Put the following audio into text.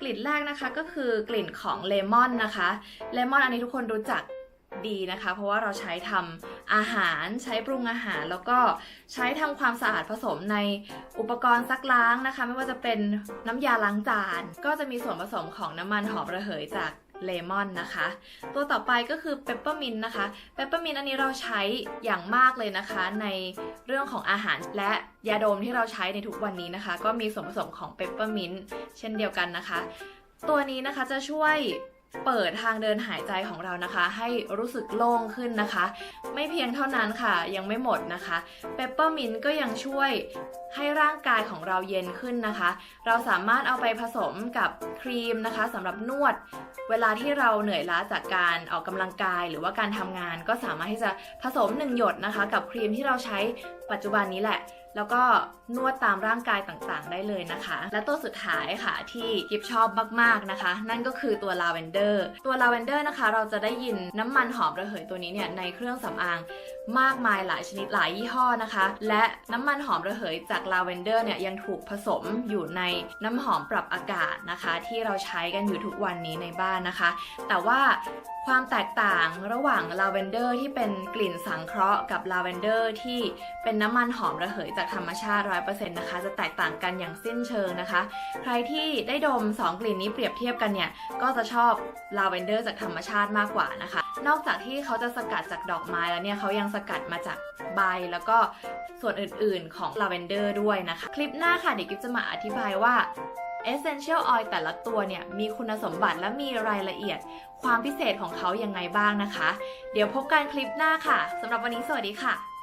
กลิ่นแรกนะคะก็คือกลิ่นของเลมอนนะคะ เลมอนอันนี้ทุกคนรู้จักดีนะคะ เพราะว่าเราใช้ทำอาหารใช้ปรุงอาหาร แล้วก็ใช้ทำความสะอาดผสมในอุปกรณ์ซักล้างนะคะ ไม่ว่าจะเป็นน้ำยาล้างจาน ก็จะมีส่วนผสมของน้ำมันหอมระเหยจาก เลมอนนะคะ ตัวต่อไปก็คือเปปเปอร์มินนะคะเปปเปอร์มินอันนี้เราใช้อย่างมากเลยนะคะ ในเรื่องของอาหารและยาดมที่เราใช้ในทุกวันนี้นะคะ ก็มีส่วนผสมของเปปเปอร์มินเช่นเดียวกันนะคะ ตัวนี้นะคะจะช่วย เปิดทางเดินหายใจของเรานะคะ ให้รู้สึกโล่งขึ้นนะคะ ไม่เพียงเท่านั้นค่ะยังไม่หมดนะคะเปปเปอร์มินต์ก็ยังช่วยให้ร่างกายของเราเย็นขึ้นนะคะ เราสามารถเอาไปผสมกับครีมนะคะสำหรับนวด เวลาที่เราเหนื่อยล้าจากการออกกำลังกายหรือว่าการทำงาน ก็สามารถที่จะผสมหนึ่งหยดนะคะ กับครีมที่เราใช้ปัจจุบันนี้แหละ แล้วก็นวดตามร่างกายต่างๆ ได้เลยนะคะ และตัวสุดท้ายค่ะที่กิฟชอบมากๆนะคะ นั่นก็คือตัวลาเวนเดอร์ตัวลาเวนเดอร์นะคะ เราจะได้ยินน้ำมันหอมระเหยตัวนี้เนี่ยในเครื่องสำอางมากมายหลายชนิดหลายยี่ห้อนะคะ และน้ำมันหอมระเหยจากลาเวนเดอร์เนี่ยยังถูกผสมอยู่ในน้ำหอมปรับอากาศนะคะ ที่เราใช้กันอยู่ทุกวันนี้ในบ้านนะคะ แต่ว่า ความแตกต่างระหว่างลาเวนเดอร์ที่เป็นกลิ่นสังเคราะห์กับลาเวนเดอร์ที่เป็นน้ำมันหอมระเหยจากธรรมชาติ 100%นะคะ จะแตกต่างกันอย่างสิ้นเชิงนะคะ ใครที่ได้ดม 2 กลิ่นนี้เปรียบเทียบกันเนี่ย ก็จะชอบลาเวนเดอร์จากธรรมชาติมากกว่านะคะ นอกจากที่เขาจะสกัดจากดอกไม้แล้วเนี่ยเขายังสกัดมาจากใบแล้วก็ส่วนอื่นๆของลาเวนเดอร์ด้วยนะคะ คลิปหน้าค่ะเดี๋ยวกิฟจะมาอธิบายว่า Essential Oil แต่ละตัวเนี่ยมีคุณสมบัติและมีรายละเอียด ความพิเศษของเขายังไงบ้างนะคะ เดี๋ยวพบกันคลิปหน้าค่ะสำหรับวันนี้สวัสดีค่ะ